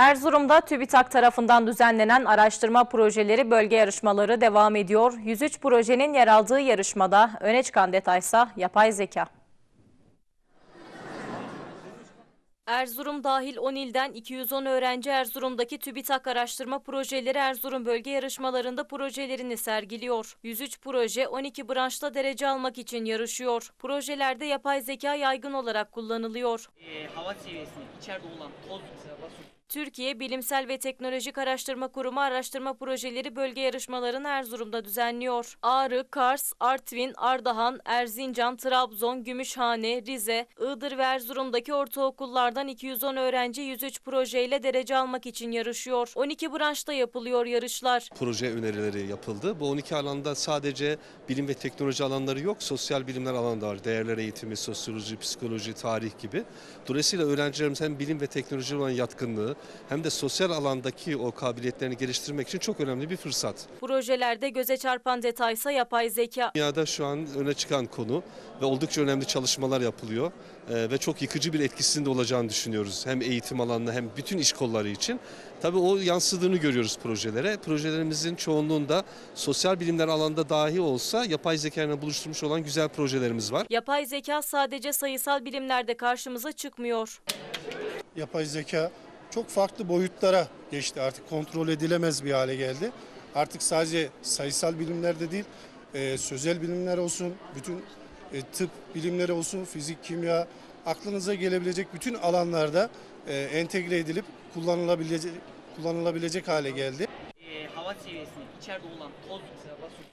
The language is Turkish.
Erzurum'da TÜBİTAK tarafından düzenlenen araştırma projeleri bölge yarışmaları devam ediyor. 103 projenin yer aldığı yarışmada öne çıkan detaysa yapay zeka. Erzurum dahil 10 ilden 210 öğrenci Erzurum'daki TÜBİTAK araştırma projeleri Erzurum bölge yarışmalarında projelerini sergiliyor. 103 proje 12 branşta derece almak için yarışıyor. Projelerde yapay zeka yaygın olarak kullanılıyor. e, hava seviyesini, içeride olan toz mesela basın Türkiye Bilimsel ve Teknolojik Araştırma Kurumu araştırma projeleri bölge yarışmalarını Erzurum'da düzenliyor. Ağrı, Kars, Artvin, Ardahan, Erzincan, Trabzon, Gümüşhane, Rize, Iğdır ve Erzurum'daki ortaokullardan 210 öğrenci 103 projeyle derece almak için yarışıyor. 12 branşta yapılıyor yarışlar. proje önerileri yapıldı. Bu 12 alanda sadece bilim ve teknoloji alanları yok, sosyal bilimler alanı da var. Değerler eğitimi, sosyoloji, psikoloji, tarih gibi. Dolayısıyla öğrencilerimiz hem bilim ve teknoloji olan yatkınlığı hem de sosyal alandaki o kabiliyetlerini geliştirmek için çok önemli bir fırsat. Projelerde göze çarpan detaysa yapay zeka. Dünyada şu an öne çıkan konu ve oldukça önemli çalışmalar yapılıyor Ee, ve çok yıkıcı bir etkisinin de olacağını düşünüyoruz. Hem eğitim alanında hem bütün iş kolları için. Tabii o yansıdığını görüyoruz projelere. Projelerimizin çoğunluğunda sosyal bilimler alanda dahi olsa yapay zeka ile buluşturmuş olan güzel projelerimiz var. Yapay zeka sadece sayısal bilimlerde karşımıza çıkmıyor. yapay zeka çok farklı boyutlara geçti. Artık kontrol edilemez bir hale geldi. Artık sadece sayısal bilimlerde değil, e, sözel bilimler olsun, bütün e, tıp bilimleri olsun, fizik, kimya, aklınıza gelebilecek bütün alanlarda e, entegre edilip kullanılabilecek kullanılabilecek hale geldi. e, hava seviyesini, içeride olan toz mesela basın